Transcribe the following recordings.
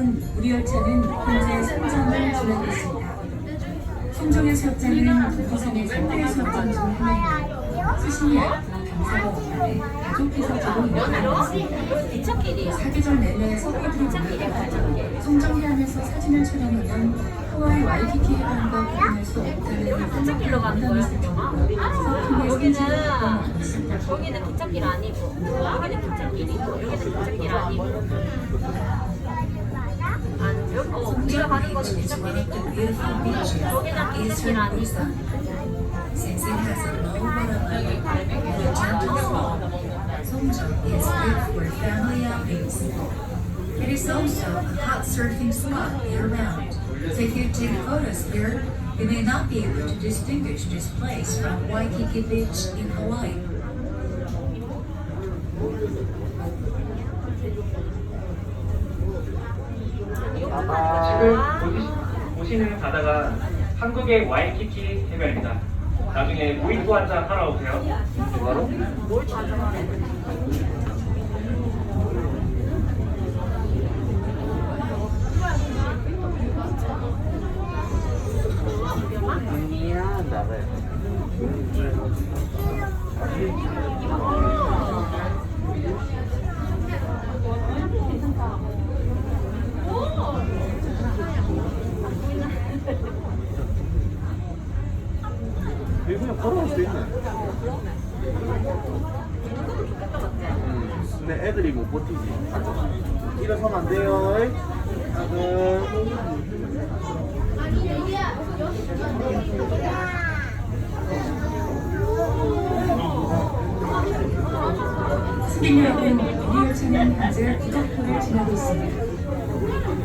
여러분, 우리 열차는 현재 선정을 지나고 있습니다. 순종의 수업장은 동부선의 3대 수업장 중 하나입니다. 수신이 얇고 경사가 높아해 가족해서 조금. 사계절 내내 서해들이 보내다가 송정해안에서 사진을 촬영하면 하와이 와이키키 해변과 구분할 수 없다는 기찻길로 가는 거야, 여기는. 여기는 기찻길 아니고 여기는 기찻길이고 여기는 기찻길 아니고 우리가 가는 거는 기찻길이고 여기는 기찻길 아니고 Since it has a low waterline and a gentle fall, Songjeong is good for family outings. It is also a hot surfing spot year-round. So if you take photos here, you may not be able to distinguish this place from Waikiki Beach in Hawaii. 지금 보시, 보시는 바다가 한국의 와이키키 해변입니다. 나중에 모히또 한잔 하러 오세요. 바로 뭘 찾아가래 아니야 나래 여기 그냥 걸어갈 수 있네. 음, 근데 애들이 못 버티지. 일어서면 안 돼요. 작은 승객 여러분, 우리 열차는 현재 부덕포를 지나고 있습니다.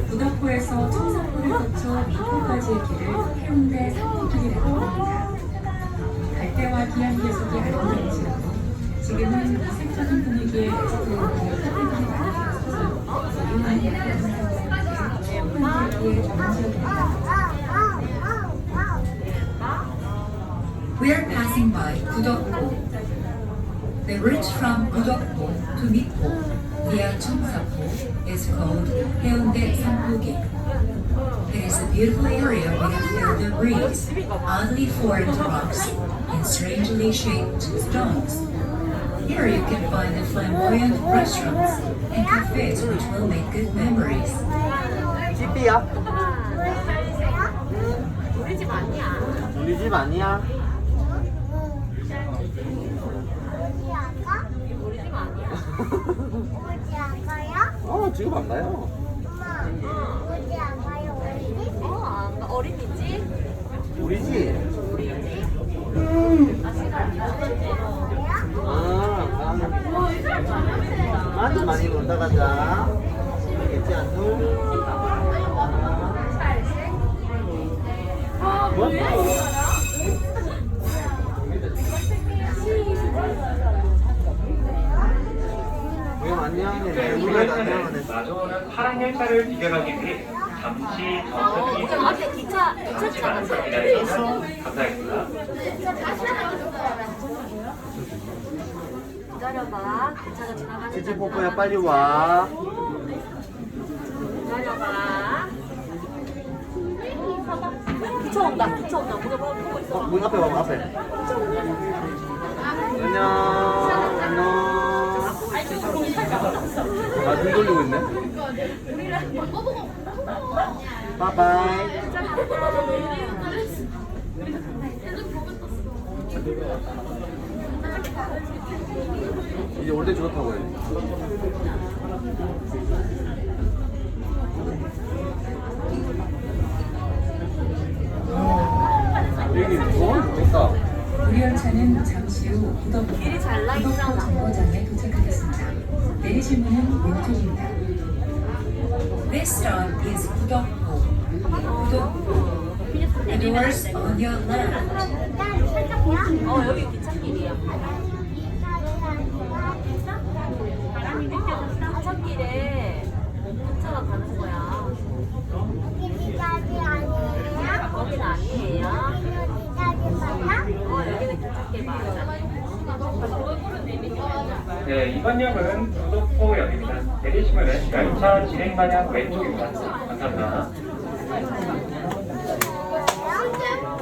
부덕포에서 청사포를 거쳐 미포까지의 길을 해운대 We are passing by Budokpo. The route from Budokpo to Mipo via Chungsapo is called Haeundae Sanpogi. It is a beautiful area with a field of reeds, oddly formed rocks, and strangely shaped stones. Here you can find the flamboyant restaurants and cafes which will make good memories. 집이야? 우리 집 아니야 우리 집 아니야? 우리 집 아니야 어 지금 안 가요 어안 많이 많이 놀다 가자. 알겠지 안녕 뭐? 이거 안녕해 우리 우리가 안녕하네 마주오는 파란 열차를 비교하기 위해 잠시 어저 앞에 기차 시간 기다려주셔서 감사했습니다. 기다려봐. 기차가 지나가는 치치 뽀뽀야 빨리 와. 기다려봐. 기차 온다 기차 온다. 뭐 보고 있어. 어, 문 앞에 봐봐 앞에. 안녕 안녕. 아눈 돌리고 있네. 바이바이 이제 올때 좋다고 해 여기 너무 좋다 우리 열차는 잠시 후 부덕포 길이 잘나 부덕포 있잖아. 정거장에 도착하겠습니다. 내리실 문은 왼쪽입니다. This stop is Budokpo. Budokpo. The doors on your left. 어 여기 네, 이번 역은 구독포역입니다. 내리시면은 열차 진행 방향 왼쪽입니다. 감사합니다.